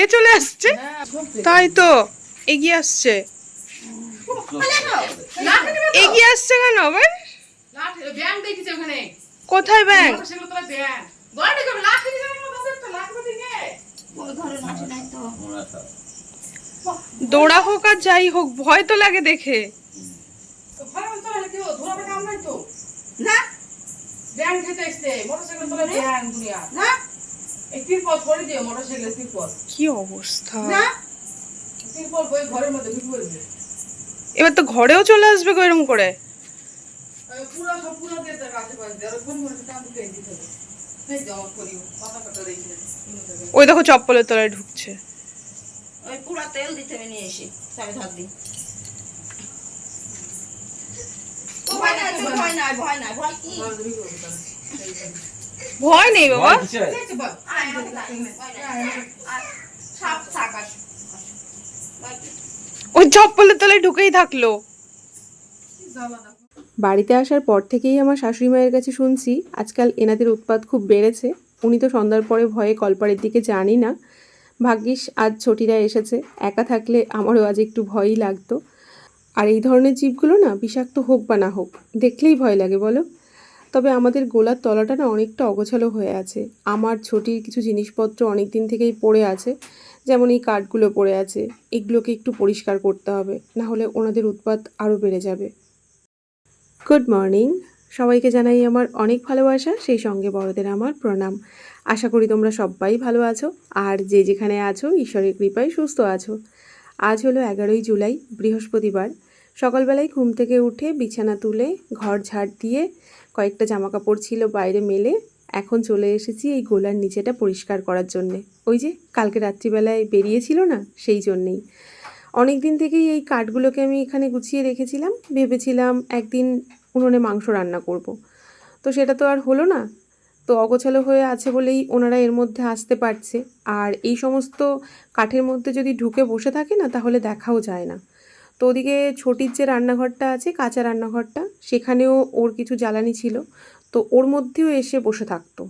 এ চলে আসছে? তাই তো এগিয়ে আসছে। এগিয়ে আসছে কেন আবার? ব্যাংক দেখেছি ওখানে কোথায় ব্যাংক দৌড়া হোক আর যাই হোক ভয় তো লাগে দেখে। ভয় তো হলে কেউ ধরাবে কাম নাই তো না। ব্যাংক খেতে এসছে মোটরসাইকেল তোলে ব্যাংক দুনিয়া না। তিরপল ছড়ে দিও মোটরসাইকেল তিরপল কি অবস্থা? তিরপল বই ঘরের মধ্যে ঢুকে পড়বে এবার তো ঘরেও চলে আসবে গো এরম করে। পুরো সব পুরো দিয়ে তার কাছে আর কোন কাম দিতে দিতে হবে। সেই জমা করিও পাতা কাটা রেখে ওই দেখো চপ্পলের তলায় ঢুকছে। ওই পুরা তেল দিতে নিয়ে এসে। দিই। ভয় ভয় নাই ভয় নাই ভয় কি? ভয় নেই বাবা? ওই চপ্পলের তলায় ঢুকেই থাকল। বাড়িতে আসার পর থেকেই আমার শাশুড়ি মায়ের কাছে শুনছি আজকাল এনাদের উৎপাত খুব বেড়েছে। উনি তো সন্ধ্যার পরে ভয়ে কলপাড়ের দিকে জানি না। ভাগ্যিস আজ ছটিরা এসেছে একা থাকলে আমারও আজ একটু ভয়ই লাগতো। আর এই ধরনের জীবগুলো না বিষাক্ত হোক বা না হোক দেখলেই ভয় লাগে বলো? তবে আমাদের গোলার তলাটা না অনেকটা অগোছালো হয়ে আছে। আমার ছোটির কিছু জিনিসপত্র অনেক দিন থেকেই পড়ে আছে, যেমন এই কাঠগুলো পড়ে আছে। এগুলোকে একটু পরিষ্কার করতে হবে না হলে ওনাদের উৎপাত আরও বেড়ে যাবে। গুড মর্নিং সবাইকে জানাই আমার অনেক ভালোবাসা, সেই সঙ্গে বড়দের আমার প্রণাম। আশা করি তোমরা সবাই ভালো আছো, আর যে যেখানে আছো, ঈশ্বরের কৃপায় সুস্থ আছো। আজ হলো এগারোই জুলাই, বৃহস্পতিবার। সকালবেলায় ঘুম থেকে উঠে বিছানা তুলে ঘর ঝাড় দিয়ে কয়েকটা জামা কাপড় ছিল বাইরে মেলে, এখন চলে এসেছি এই গোলার নিচেটা পরিষ্কার করার জন্যে। ওই যে, কালকে রাত্রিবেলায় বেরিয়েছিল না, সেই জন্যেই। অনেক দিন থেকেই এই কাঠগুলোকে আমি এখানে গুছিয়ে রেখেছিলাম, ভেবেছিলাম একদিন উনুনে মাংস রান্না করব। তো সেটা তো আর হলো না, তো অগোছালো হয়ে আছে বলেই ওনারা এর মধ্যে আসতে পারছে। আর এই সমস্ত কাঠের মধ্যে যদি ঢুকে বসে থাকে না, তাহলে দেখাও যায় না। তো ওদিকে ছোটির যে রান্নাঘরটা আছে, কাঁচা রান্নাঘরটা, সেখানেও ওর কিছু জ্বালানি ছিল। তো ওর মধ্যেও এসে বসে থাকতো।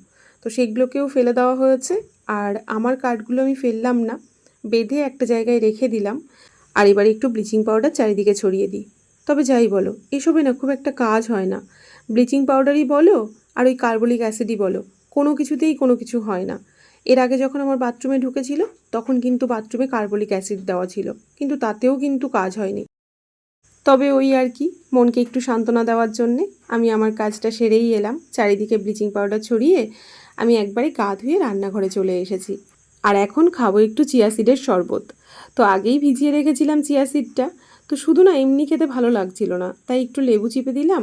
তো সেগুলোকেও ফেলে দেওয়া হয়েছে। আর আমার কাঠগুলো আমি ফেললাম না, বেঁধে একটা জায়গায় রেখে দিলাম। আর এবার একটু ব্লিচিং পাউডার চারিদিকে ছড়িয়ে দিই। তবে যাই বলো, এসবে না খুব একটা কাজ হয় না। ব্লিচিং পাউডারই বলো, আর ওই কার্বলিক অ্যাসিডই বলো। কোনো কিছুতেই কোনো কিছু হয় না। এর আগে যখন আমার বাথরুমে ঢুকেছিল তখন কিন্তু বাথরুমে কার্বলিক অ্যাসিড দেওয়া ছিল, কিন্তু তাতেও কিন্তু কাজ হয়নি। তবে ওই আর কি, মনকে একটু সান্ত্বনা দেওয়ার জন্যে আমি আমার কাজটা সেরেই এলাম, চারিদিকে ব্লিচিং পাউডার ছড়িয়ে আমি একবারে গা ধুয়ে রান্নাঘরে চলে এসেছি। আর এখন খাব একটু চিয়া সিডের শরবত। তো আগেই ভিজিয়ে রেখেছিলাম চিয়া সিডটা তো শুধু না এমনি খেতে ভালো লাগছিল না। তাই একটু লেবু চিপে দিলাম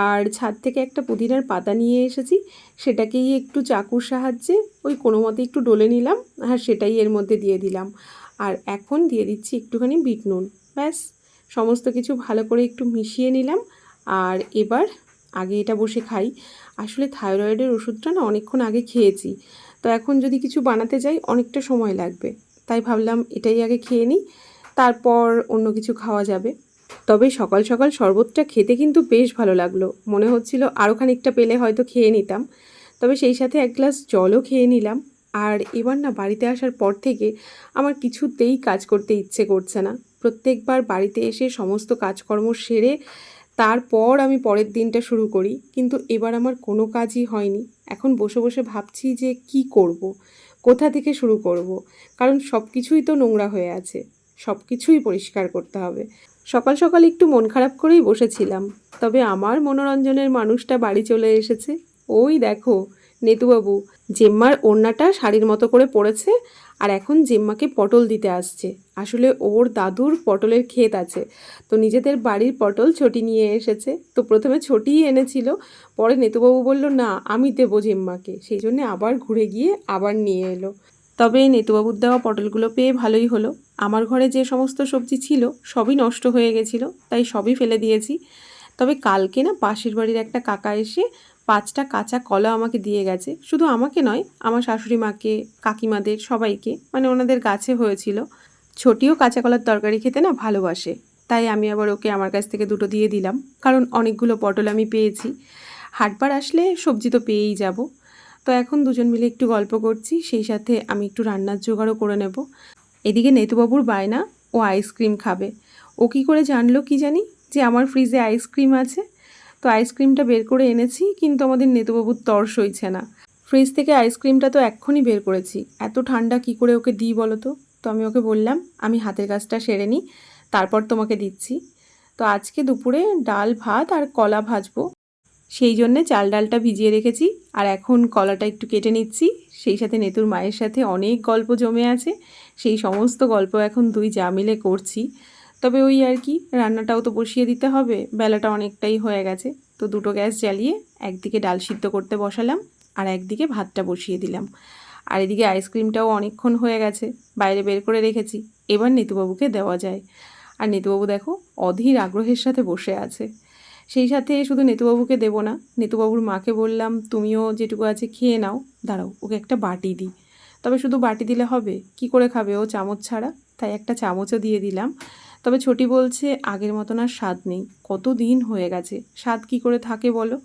আর ছাদ থেকে একটা পুদিনার পাতা নিয়ে এসেছি। সেটাকেই একটু চাকুর সাহায্যে ওই কোনো মতে একটু ডলে নিলাম আর সেটাই এর মধ্যে দিয়ে দিলাম। আর এখন দিয়ে দিচ্ছি একটুখানি বিট নুন। ব্যাস, সমস্ত কিছু ভালো করে একটু মিশিয়ে নিলাম আর এবার আগে এটা বসে খাই। আসলে থাইরয়েডের ওষুধটা না অনেকক্ষণ আগে খেয়েছি। তো এখন যদি কিছু বানাতে যাই অনেকটা সময় লাগবে। তাই ভাবলাম এটাই আগে খেয়ে নিই। তারপর অন্য কিছু খাওয়া যাবে। তবে সকাল সকাল শরবতটা খেতে কিন্তু বেশ ভালো লাগল। মনে হচ্ছিল আরও খানিকটা পেলে হয়তো খেয়ে নিতাম। তবে সেই সাথে এক গ্লাস জলও খেয়ে নিলাম। আর এবার না বাড়িতে আসার পর থেকে আমার কিছুতেই কাজ করতে ইচ্ছে করছে না। প্রত্যেকবার বাড়িতে এসে সমস্ত কাজকর্ম সেরে তারপর আমি পরের দিনটা শুরু করি। কিন্তু এবার আমার কোনো কাজই হয়নি। এখন বসে বসে ভাবছি যে কি করব। কোথা থেকে শুরু করব। কারণ সব কিছুই তো নোংরা হয়ে আছে। সব কিছুই পরিষ্কার করতে হবে। সকাল সকাল একটু মন খারাপ করেই বসেছিলাম। তবে আমার মনোরঞ্জনের মানুষটা বাড়ি চলে এসেছে। ওই দেখো, নেতুবাবু, জেম্মার ওড়নাটা শাড়ির মতো করে পড়েছে আর এখন জেম্মাকে পটল দিতে আসছে। আসলে ওর দাদুর পটলের ক্ষেত আছে। তো নিজেদের বাড়ির পটল ছটি নিয়ে এসেছে। তো প্রথমে ছটিই এনেছিল, পরে নেতুবাবু বলল, না, আমি দেবো জেম্মাকে। সেই জন্যে আবার ঘুরে গিয়ে আবার নিয়ে এলো। তবে নেতুবাবুর দেওয়া পটলগুলো পেয়ে ভালোই হলো। আমার ঘরে যে সমস্ত সবজি ছিল, সবই নষ্ট হয়ে গেছিল, তাই সবই ফেলে দিয়েছি। তবে কালকে না পাশের বাড়ির একটা কাকা এসে পাঁচটা কাঁচা কলা আমাকে দিয়ে গেছে। শুধু আমাকে নয়, আমার শাশুড়ি মাকে, কাকিমাদের সবাইকে মানে ওনাদের গাছে হয়েছিল। ছোটিও কাঁচা কলার তরকারি খেতে না ভালোবাসে, তাই আমি আবার ওকে আমার কাছ থেকে দুটো দিয়ে দিলাম, কারণ অনেকগুলো পটল আমি পেয়েছি। হাটবার আসলে সবজি তো পেয়েই যাব। তো এখন দুজন মিলে একটু গল্প করছি, সেই সাথে আমি একটু রান্নার জোগাড়ও করে নেব। এদিকে নেতুবাবুর বায়না ও আইসক্রিম খাবে। ও কী করে জানলো কি জানি? যে আমার ফ্রিজে আইসক্রিম আছে। তো আইসক্রিমটা বের করে এনেছি, কিন্তু আমাদের নেতুবাবুর তর সইছে না। ফ্রিজ থেকে আইসক্রিমটা তো এক্ষুনি বের করেছি। এত ঠান্ডা কি করে ওকে দিই বলো তো? তো আমি ওকে বললাম, আমি হাতের কাজটা সেরে নিই তারপর তোমাকে দিচ্ছি। তো আজকে দুপুরে ডাল, ভাত আর কলা ভাজবো। সেই জন্যে চাল ডালটা ভিজিয়ে রেখেছি। আর এখন কলাটা একটু কেটে নিচ্ছি। সেই সাথে নেতুর মায়ের সাথে অনেক গল্প জমে আছে। সেই সমস্ত গল্প এখন দুই যা মিলে করছি। তবে ওই আর কি, রান্নাটাও তো বসিয়ে দিতে হবে। বেলাটা অনেকটাই হয়ে গেছে। তো দুটো গ্যাস জ্বালিয়ে একদিকে ডাল সিদ্ধ করতে বসালাম আর একদিকে ভাতটা বসিয়ে দিলাম। আর এদিকে আইসক্রিমটাও অনেকক্ষণ হয়ে গেছে। বাইরে বের করে রেখেছি। এবার নিতুবাবুকে দেওয়া যায়। আর নিতুবাবু দেখো, অধীর আগ্রহের সাথে বসে আছে। সেই সাথে শুধু নেতুবাবুকে দেবো না, নেতুবাবুর মাকে বললাম, তুমিও যেটুকু আছে খেয়ে নাও, দাঁড়াও, ওকে একটা বাটি দিই। তবে শুধু বাটি দিলে হবে, কি করে খাবে ও চামচ ছাড়া? তাই একটা চামচও দিয়ে দিলাম। তবে ছোটি বলছে, আগের মতন আর স্বাদ নেই কত দিন হয়ে গেছে, স্বাদ কি করে থাকে বলো?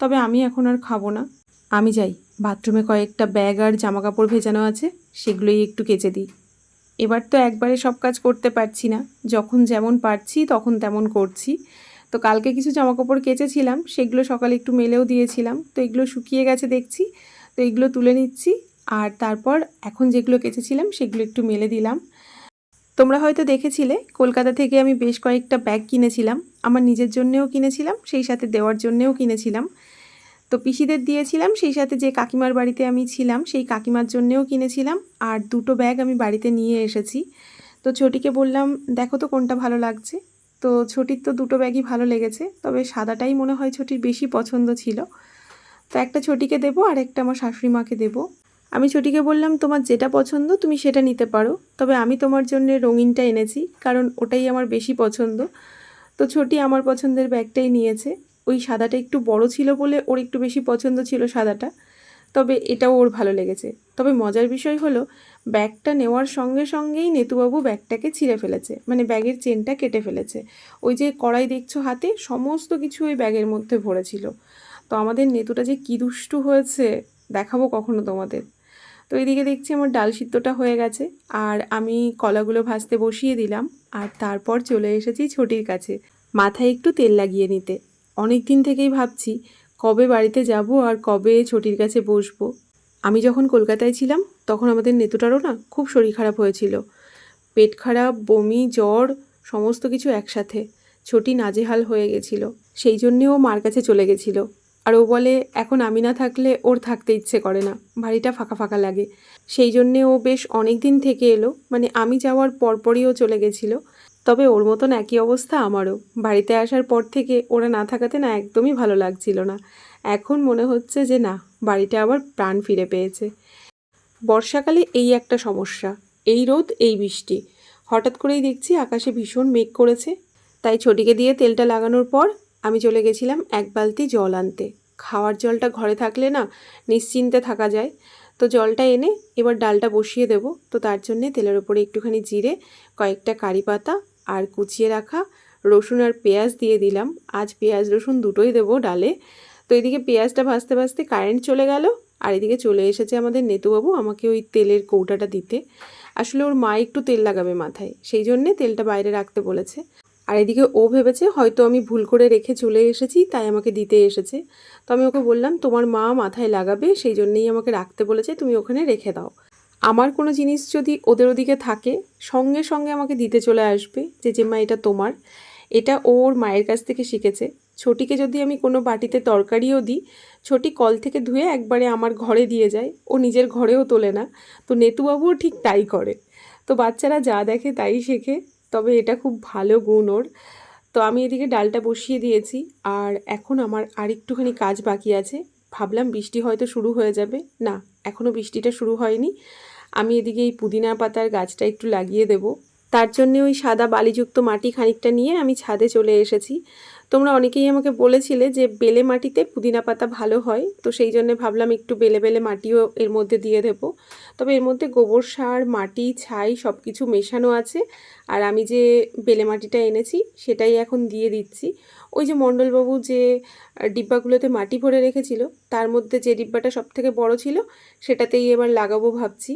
তবে আমি এখন আর খাব না। আমি যাই, বাথরুমে কয়েকটা ব্যাগ আর জামা কাপড় ভেজানো আছে, সেগুলোই একটু কেচে দিই। এবার তো একবারে সব কাজ করতে পারছি না, যখন যেমন পারছি তখন তেমন করছি। তো কালকে কিছু জামা কাপড় কেচেছিলাম, সেগুলো সকালে একটু মেলেও দিয়েছিলাম। তো এগুলো শুকিয়ে গেছে দেখছি, তো এগুলো তুলে নিচ্ছি। আর তারপর এখন যেগুলো কেচেছিলাম, সেগুলো একটু মেলে দিলাম। তোমরা হয়তো দেখেছিলে, কলকাতা থেকে আমি বেশ কয়েকটা ব্যাগ কিনেছিলাম। আমার নিজের জন্যেও কিনেছিলাম, সেই সাথে দেওয়ার জন্যেও কিনেছিলাম। তো পিসিদের দিয়েছিলাম, সেই সাথে যে কাকিমার বাড়িতে আমি ছিলাম, সেই কাকিমার জন্যেও কিনেছিলাম। আর দুটো ব্যাগ আমি বাড়িতে নিয়ে এসেছি। তো ছোটিকে বললাম, দেখো তো কোনটা ভালো লাগছে। তো ছোটির তো দুটো ব্যাগই ভালো লেগেছে, তবে সাদাটাই মনে হয় ছোটির বেশি পছন্দ ছিল। তো একটা ছোটিকে দেবো আর একটা আমার শাশুড়ি মাকে দেবো। আমি ছোটিকে বললাম, তোমার যেটা পছন্দ তুমি সেটা নিতে পারো, তবে আমি তোমার জন্য রঙিনটা এনেছি, কারণ ওটাই আমার বেশি পছন্দ। তো ছোটি আমার পছন্দের ব্যাগটাই নিয়েছে। ওই সাদাটা একটু বড় ছিল বলে ওর একটু বেশি পছন্দ ছিল সাদাটা, তবে এটাও ওর ভালো লেগেছে। তবে মজার বিষয় হলো ব্যাগটা নেওয়ার সঙ্গে সঙ্গেই নেতুবাবু ব্যাগটাকে ছিঁড়ে ফেলেছে মানে ব্যাগের চেনটা কেটে ফেলেছে। ওই যে কড়াই দেখছ হাতে, সমস্ত কিছু ওই ব্যাগের মধ্যে ভরেছিল তো আমাদের নেতুটা যে কী দুষ্টু হয়েছে, দেখাবো কখনো তোমাদের। তো এইদিকে দেখছি আমার ডাল সিদ্ধটা হয়ে গেছে, আর আমি কলাগুলো ভাজতে বসিয়ে দিলাম, আর তারপর চলে এসেছি ছোটির কাছে, মাথায় একটু তেল লাগিয়ে নিতে। অনেক দিন থেকেই ভাবছি, কবে বাড়িতে যাব আর কবে ছোটির কাছে বসবো। আমি যখন কলকাতায় ছিলাম তখন আমাদের নেতুটারও না খুব শরীর খারাপ হয়েছিল। পেট খারাপ, বমি, জ্বর, সমস্ত কিছু একসাথে। ছোটি নাজেহাল হয়ে গেছিল। সেই জন্যে ও মার কাছে চলে গেছিল। আর ও বলে, এখন আমি না থাকলে ওর থাকতে ইচ্ছে করে না। বাড়িটা ফাঁকা ফাঁকা লাগে। সেই জন্যে ও বেশ অনেক দিন থেকে এলো। মানে আমি যাওয়ার পরপরই ও চলে গেছিল। তবে ওর মতন একই অবস্থা আমারও। বাড়িতে আসার পর থেকে ওরা না থাকাতে না একদমই ভালো লাগছিল না। এখন মনে হচ্ছে যে না, বাড়িটা আবার প্রাণ ফিরে পেয়েছে। বর্ষাকালে এই একটা সমস্যা, এই রোদ, এই বৃষ্টি। হঠাৎ করেই দেখছি আকাশে ভীষণ মেঘ করেছে। তাই ছোটিকে দিয়ে তেলটা লাগানোর পর আমি চলে গেছিলাম এক বালতি জল আনতে। খাওয়ার জলটা ঘরে থাকলে না নিশ্চিন্তে থাকা যায়। তো জলটা এনে এবার ডালটা বসিয়ে দেব। তো তার জন্যে তেলের ওপরে একটুখানি জিরে, কয়েকটা কারি পাতা আর কুচিয়ে রাখা রসুন আর পেঁয়াজ দিয়ে দিলাম। আজ পেঁয়াজ রসুন দুটোই দেবো ডালে। তো এদিকে পেঁয়াজটা ভাজতে ভাজতে কারেন্ট চলে গেল। আর এদিকে চলে এসেছে আমাদের নেতুবাবু আমাকে ওই তেলের কৌটাটা দিতে। আসলে ওর মা একটু তেল লাগাবে মাথায়, সেই জন্যে তেলটা বাইরে রাখতে বলেছে। আর এদিকে ও ভেবেছে হয়তো আমি ভুল করে রেখে চলে এসেছি, তাই আমাকে দিতে এসেছে। তো আমি ওকে বললাম, তোমার মা মাথায় লাগাবে, সেই জন্যেই আমাকে রাখতে বলেছে, তুমি ওখানে রেখে দাও। আমার কোনো জিনিস যদি ওদের ওদিকে থাকে, সঙ্গে সঙ্গে আমাকে দিতে চলে আসবে যে যে মা এটা তোমার। এটা ওর মায়ের কাছ থেকে শিখেছে। ছোটিকে যদি আমি কোনো বাটিতে তরকারিও দিই, ছোটি কল থেকে ধুয়ে একবারে আমার ঘরে দিয়ে যায়, ও নিজের ঘরেও তোলে না। তো নেতুবাবুও ঠিক তাই করে। তো বাচ্চারা যা দেখে তাই শেখে, তবে এটা খুব ভালো গুণ ওর। তো আমি এদিকে ডালটা বসিয়ে দিয়েছি, আর এখন আমার আর একটুখানি কাজ বাকি আছে। ভাবলাম বৃষ্টি হয়তো শুরু হয়ে যাবে। না এখনও বৃষ্টিটা শুরু হয়নি। আমি এদিকে এই পুদিনা পাতার গাছটা একটু লাগিয়ে দেব। তার জন্যে ওই সাদা বালিযুক্ত মাটি খানিকটা নিয়ে আমি ছাদে চলে এসেছি। তোমরা অনেকেই আমাকে বলেছিলে যে বেলে মাটিতে পুদিনা পাতা ভালো হয়, তো সেই জন্য ভাবলাম একটু বেলে বেলে মাটিও এর মধ্যে দিয়ে দেবো। তবে এর মধ্যে গোবর সার, মাটি, ছাই সব কিছু মেশানো আছে, আর আমি যে বেলে মাটিটা এনেছি সেটাই এখন দিয়ে দিচ্ছি। ওই যে মণ্ডলবাবু যে ডিব্বাগুলোতে মাটি ভরে রেখেছিল, তার মধ্যে যে ডিব্বাটা সব থেকে বড় ছিল সেটাতেই এবার লাগাবো ভাবছি।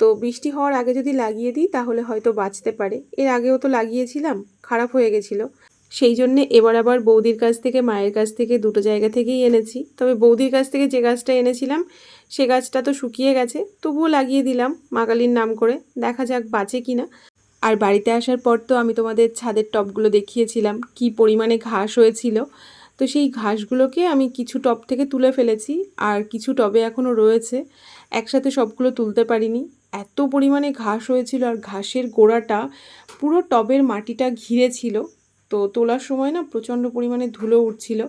তো বৃষ্টি হওয়ার আগে যদি লাগিয়ে দিই তাহলে হয়তো বাঁচতে পারে। এর আগেও তো লাগিয়েছিলাম, খারাপ হয়ে গেছিল। সেই জন্যে এবার আবার বৌদির কাছ থেকে, মায়ের কাছ থেকে দুটো জায়গা থেকেই এনেছি। তবে বৌদির কাছ থেকে যে গাছটা এনেছিলাম, সে গাছটা তো শুকিয়ে গেছে, তবুও লাগিয়ে দিলাম মা কালীর নাম করে। দেখা যাক বাঁচে কি না আর বাড়িতে আসার পর তো আমি তোমাদের ছাদের টবগুলো দেখিয়েছিলাম, কি পরিমাণে ঘাস হয়েছিল। তো সেই ঘাসগুলোকে আমি কিছু টব থেকে তুলে ফেলেছি, আর কিছু টবে এখনও রয়েছে। একসাথে সবগুলো তুলতে পারিনি। এত পরিমাণে ঘাস হয়েছিল, আর ঘাসের গোড়াটা পুরো টবের মাটিটা ঘিরে ছিল। তো তোলার সময় না প্রচণ্ড পরিমাণে ধুলো উঠছিল,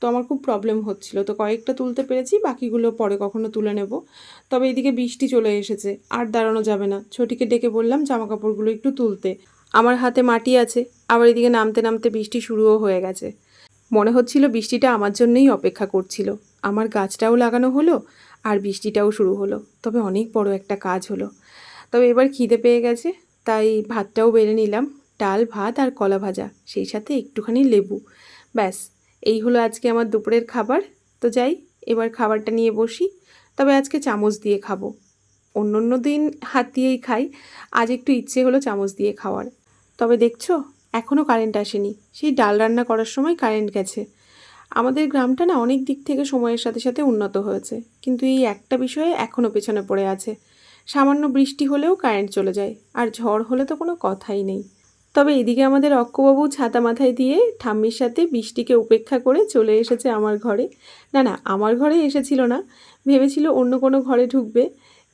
তো আমার খুব প্রবলেম হচ্ছিল। তো কয়েকটা তুলতে পেরেছি, বাকিগুলো পরে কখনো তুলে নেব। তবে এদিকে বৃষ্টি চলে এসেছে, আর দাঁড়ানো যাবে না। ছোটিকে ডেকে বললাম জামা কাপড়গুলো একটু তুলতে। আমার হাতে মাটি আছে, আবার এদিকে নামতে নামতে বৃষ্টি শুরুও হয়ে গেছে। মনে হচ্ছিল বৃষ্টিটা আমার জন্যই অপেক্ষা করছিল। আমার গাছটাও লাগানো হলো, আর বৃষ্টিটাও শুরু হলো। তবে অনেক বড় একটা কাজ হলো। তবে এবার খিদে পেয়ে গেছে, তাই ভাতটাও বেড়ে নিলাম। ডাল, ভাত আর কলা ভাজা, সেই সাথে একটুখানি লেবু। ব্যাস, এই হলো আজকে আমার দুপুরের খাবার। তো যাই, এবার খাবারটা নিয়ে বসি। তবে আজকে চামচ দিয়ে খাব। অন্য অন্য দিন হাত দিয়েই খাই। আজ একটু ইচ্ছে হলো চামচ দিয়ে খাওয়ার। তবে দেখছ এখনও কারেন্ট আসেনি। সেই ডাল রান্না করার সময় কারেন্ট গেছে। আমাদের গ্রামটা না অনেক দিক থেকে সময়ের সাথে সাথে উন্নত হয়েছে। কিন্তু এই একটা বিষয়ে এখনও পেছনে পড়ে আছে। সামান্য বৃষ্টি হলেও কারেন্ট চলে যায়। আর ঝড় হলে তো কোনো কথাই নেই। তবে এদিকে আমাদের অক্কবাবু ছাতা মাথায় দিয়ে ঠাম্মির সাথে বৃষ্টিকে উপেক্ষা করে চলে এসেছে আমার ঘরে। না না, আমার ঘরে এসেছিল না। ভেবেছিল অন্য কোনো ঘরে ঢুকবে,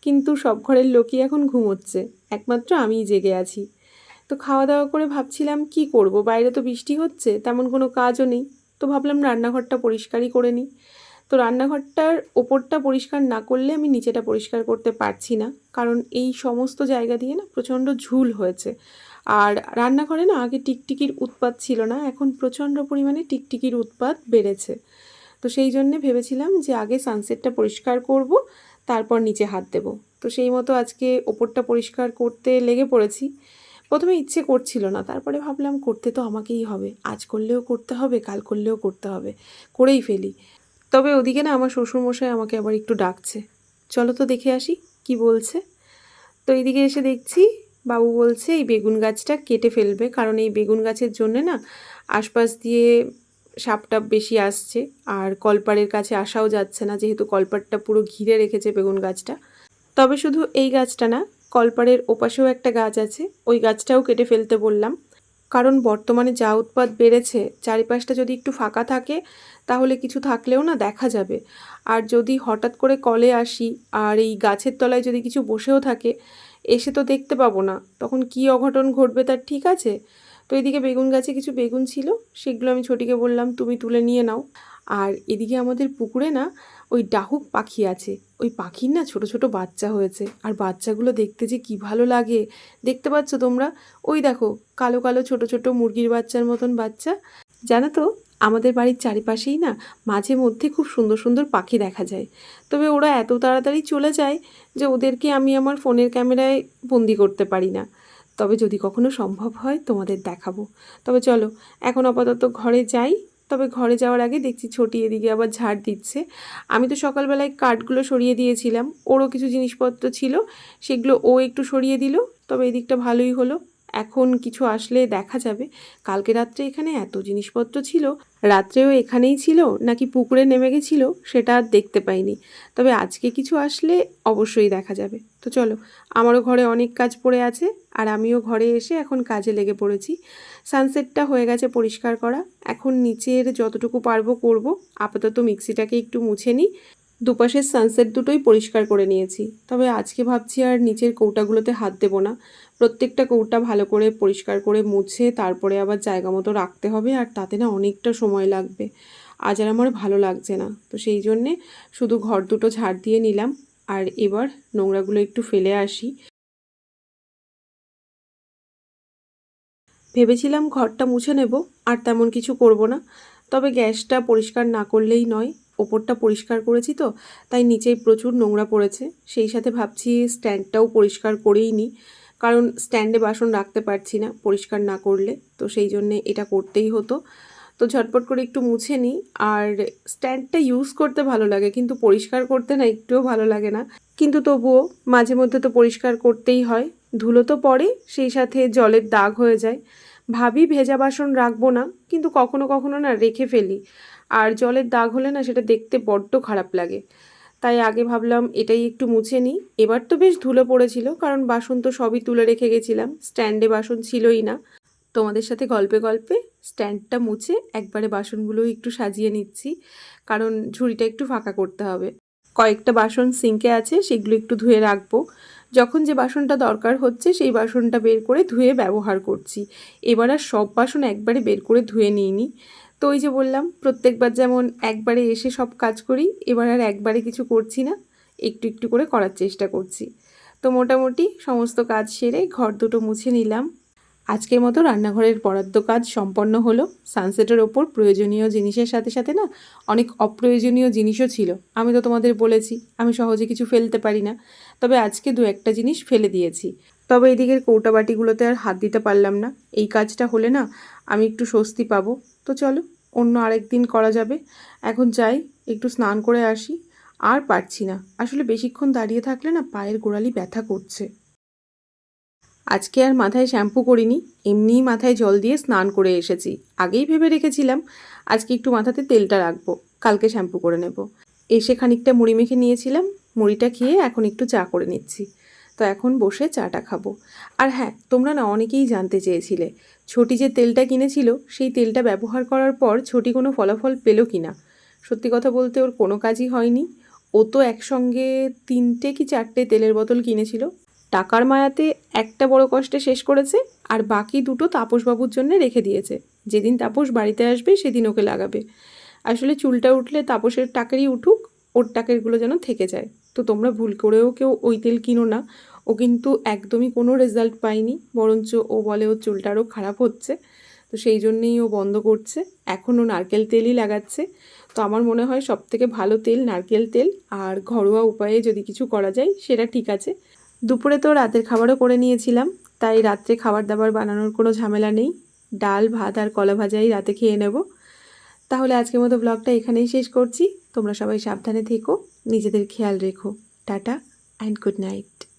কিন্তু সব ঘরের লোকই এখন ঘুমোচ্ছে। একমাত্র আমিই জেগে আছি। তো খাওয়া দাওয়া করে ভাবছিলাম, কি করব? বাইরে তো বৃষ্টি হচ্ছে, তেমন কোনো কাজও নেই। তো ভাবলাম রান্নাঘরটা পরিষ্কারই করে নিই। তো রান্নাঘরটার ওপরটা পরিষ্কার না করলে আমি নিচেটা পরিষ্কার করতে পারছি না। কারণ এই সমস্ত জায়গা দিয়ে না প্রচণ্ড ঝুল হয়েছে। আর রান্নাঘরে না আগে টিকটিকির উৎপাত ছিল না, এখন প্রচণ্ড পরিমাণে টিকটিকির উৎপাত বেড়েছে। তো সেই জন্যে ভেবেছিলাম যে আগে সানসেটটা পরিষ্কার করব, তারপর নিচে হাত দেব। তো সেই মতো আজকে ওপরটা পরিষ্কার করতে লেগে পড়েছি। প্রথমে ইচ্ছে করছিল না, তারপরে ভাবলাম করতে তো আমাকেই হবে। আজ করলেও করতে হবে, কাল করলেও করতে হবে, করেই ফেলি। তবে ওদিকে না আমার শ্বশুরমশাই আমাকে আবার একটু ডাকছে। চলো তো দেখে আসি, কি বলছে। তো এইদিকে এসে দেখছি বাবু বলছে, এই বেগুন গাছটা কেটে ফেলবে, কারণ এই বেগুন গাছের জন্যে না আশপাশ দিয়ে সাপটাপ বেশি আসছে, আর কলপাড়ের কাছে আসাও যাচ্ছে না, যেহেতু কলপাড়টা পুরো ঘিরে রেখেছে বেগুন গাছটা। তবে শুধু এই গাছটা না, কলপাড়ের ওপাশেও একটা গাছ আছে, ওই গাছটাও কেটে ফেলতে বললাম। কারণ বর্তমানে যা উৎপাদ বেড়েছে, চারিপাশটা যদি একটু ফাঁকা থাকে, তাহলে কিছু থাকলেও না দেখা যাবে। আর যদি হঠাৎ করে কলে আসি, আর এই গাছের তলায় যদি কিছু বসেও থাকে এসে তো দেখতে পাবো না। তখন কি অঘটন ঘটবে তার ঠিক আছে? তো এদিকে বেগুন গাছে কিছু বেগুন ছিল, সেগুলো আমি ছোটিকে বললাম, তুমি তুলে নিয়ে নাও। আর এদিকে আমাদের পুকুরে না ওই ডাহুক পাখি আছে। ওই পাখির না ছোট ছোট বাচ্চা হয়েছে। আর বাচ্চাগুলো দেখতে যে কি ভালো লাগে। দেখতে পাচ্ছ তোমরা? ওই দেখো, কালো কালো ছোট ছোট মুরগির বাচ্চার মতন বাচ্চা। জানো তো আমাদের বাড়ির চারিপাশেই না মাঝে মধ্যে খুব সুন্দর সুন্দর পাখি দেখা যায়। তবে ওরা এত তাড়াতাড়ি চলে যায় যে ওদেরকে আমি আমার ফোনের ক্যামেরায় বন্দি করতে পারি না। তবে যদি কখনো সম্ভব হয় তোমাদের দেখাবো। তবে চলো, এখন আপাতত ঘরে যাই। তবে ঘরে যাওয়ার আগে দেখছি ছোটি এদিকে আবার ঝাড় দিচ্ছে। আমি তো সকালবেলায় কাঠগুলো সরিয়ে দিয়েছিলাম। ওরও কিছু জিনিসপত্র ছিল, সেগুলো ও একটু সরিয়ে দিল। তবে এদিকটা ভালোই হলো। এখন কিছু আসলে দেখা যাবে। কালকে রাত্রে এখানে এত জিনিসপত্র ছিল, রাত্রেও এখানেই ছিল, নাকি পুকুরে নেমে গেছিল, সেটা আর দেখতে পাইনি। তবে আজকে কিছু আসলে অবশ্যই দেখা যাবে। তো চলো, আমারও ঘরে অনেক কাজ পড়ে আছে, আর আমিও ঘরে এসে এখন কাজে লেগে পড়েছি। সানসেটটা হয়ে গেছে পরিষ্কার করা। এখন নিচের যতটুকু পারব করব। আপাতত মিক্সিটাকে একটু মুছে নিই। দুপাশের সানসেট দুটোই পরিষ্কার করে নিয়েছি। তবে আজকে ভাবছি আর নিচের কৌটাগুলোতে হাত দেবো না। প্রত্যেকটা কৌটা ভালো করে পরিষ্কার করে মুছে তারপরে আবার জায়গা মতো রাখতে হবে আর তাতে না অনেকটা সময় লাগবে। আজ আর আমার ভালো লাগছে না। তো সেই জন্যে শুধু ঘর দুটো ঝাড় দিয়ে নিলাম। আর এবার নোংরাগুলো একটু ফেলে আসি। ভেবেছিলাম ঘরটা মুছে নেব, আর তেমন কিছু করব না। তবে গ্যাসটা পরিষ্কার না করলেই নয়। ওপরটা পরিষ্কার করেছি তো, তাই নিচেই প্রচুর নোংরা পড়েছে। সেই সাথে ভাবছি স্ট্যান্ডটাও পরিষ্কার করেই নিই, কারণ স্ট্যান্ডে বাসন রাখতে পারছি না পরিষ্কার না করলে, তো সেই জন্যে এটা করতেই হতো। তো ঝটপট করে একটু মুছে নিই, আর স্ট্যান্ডটা ইউজ করতে ভালো লাগে, কিন্তু পরিষ্কার করতে না একটুও ভালো লাগে না। কিন্তু তবুও মাঝে মধ্যে তো পরিষ্কার করতেই হয়, ধুলো তো পড়ে, সেই সাথে জলের দাগ হয়ে যায়। ভাবি ভেজা বাসন রাখব না, কিন্তু কখনো কখনো না রেখে ফেলি। আর জলের দাগ হলে না সেটা দেখতে বড্ড খারাপ লাগে। তাই আগে ভাবলাম এটাই একটু মুছে নিই। এবার তো বেশ ধুলো পড়েছিল, কারণ বাসন তো সবই তুলে রেখে গেছিলাম। স্ট্যান্ডে বাসন ছিলই না। তোমাদের সাথে গল্পে গল্পে স্ট্যান্ডটা মুছে একবারে বাসনগুলো একটু সাজিয়ে নিচ্ছি, কারণ ঝুড়িটা একটু ফাঁকা করতে হবে। কয়েকটা বাসন সিঙ্কে আছে, সেগুলো একটু ধুয়ে রাখব। যখন যে বাসনটা দরকার হচ্ছে, সেই বাসনটা বের করে ধুয়ে ব্যবহার করছি। এবার আর সব বাসন একবারে বের করে ধুয়ে নিইনি। তো ওই যে বললাম, প্রত্যেকবার যেমন একবারে এসে সব কাজ করি, এবার আর একবারে কিছু করছি না, একটু একটু করে করার চেষ্টা করছি। তো মোটামুটি সমস্ত কাজ সেরে ঘর দুটো মুছে নিলাম। আজকের মতো রান্নাঘরের বরাদ্দ কাজ সম্পন্ন হলো। সানসেটের ওপর প্রয়োজনীয় জিনিসের সাথে সাথে না অনেক অপ্রয়োজনীয় জিনিসও ছিল। আমি তো তোমাদের বলেছি, আমি সহজে কিছু ফেলতে পারি না। তবে আজকে দু একটা জিনিস ফেলে দিয়েছি। তবে এদিকের কৌটা বাটিগুলোতে আর হাত দিতে পারলাম না। এই কাজটা হলে না আমি একটু স্বস্তি পাবো। তো চলো। অন্য আরেক দিন করা যাবে। এখন যাই, একটু স্নান করে আসি। আর পারছি না। আসলে বেশিক্ষণ দাঁড়িয়ে থাকলে না পায়ের গোড়ালি ব্যথা করছে। আজকে আর মাথায় শ্যাম্পু করিনি, এমনিই মাথায় জল দিয়ে স্নান করে এসেছি। আগেই ভেবে রেখেছিলাম, আজকে একটু মাথাতে তেলটা রাখব, কালকে শ্যাম্পু করে নেব। এসে খানিকটা মুড়ি মেখে নিয়েছিলাম, মুড়িটা খেয়ে এখন একটু চা করে নিচ্ছি। তো এখন বসে চাটা খাব। আর হ্যাঁ তোমরা না অনেকেই জানতে চেয়েছিলে, ছোটি যে তেলটা কিনেছিল, সেই তেলটা ব্যবহার করার পর ছোটি কোনো ফলাফল পেল কি না সত্যি কথা বলতে ওর কোনো কাজই হয়নি। ও তো একসঙ্গে তিনটে কি চারটে তেলের বোতল কিনেছিল। টাকার মায়াতে একটা বড় কষ্টে শেষ করেছে, আর বাকি দুটো তাপসবাবুর জন্য রেখে দিয়েছে। যেদিন তাপস বাড়িতে আসবে, সেদিন ওকে লাগাবে। আসলে চুলটা উঠলে তাপসের টাকেরই উঠুক, ওর টাকেরগুলো যেন থেকে যায়। তো তোমরা ভুল করেও কেউ ওই তেল কিনো না। ও কিন্তু একদমই কোনো রেজাল্ট পায়নি, বরঞ্চ ও বলে ওর চুলটা আরও খারাপ হচ্ছে। তো সেই জন্যেই ও বন্ধ করছে। এখন ও নারকেল তেলই লাগাচ্ছে। তো আমার মনে হয় সব থেকে ভালো তেল নারকেল তেল। আর ঘরোয়া উপায়ে যদি কিছু করা যায়, সেটা ঠিক আছে। দুপুরে তো রাতের খাবারও করে নিয়েছিলাম, তাই রাত্রে খাবার দাবার বানানোর কোনো ঝামেলা নেই। ডাল, ভাত আর কলা ভাজাই রাতে খেয়ে নেব। তাহলে আজকের মতো ব্লগটা এখানেই শেষ করছি। তোমরা সবাই সাবধানে থেকো। নিজেদের খেয়াল রেখো। Tata and good night.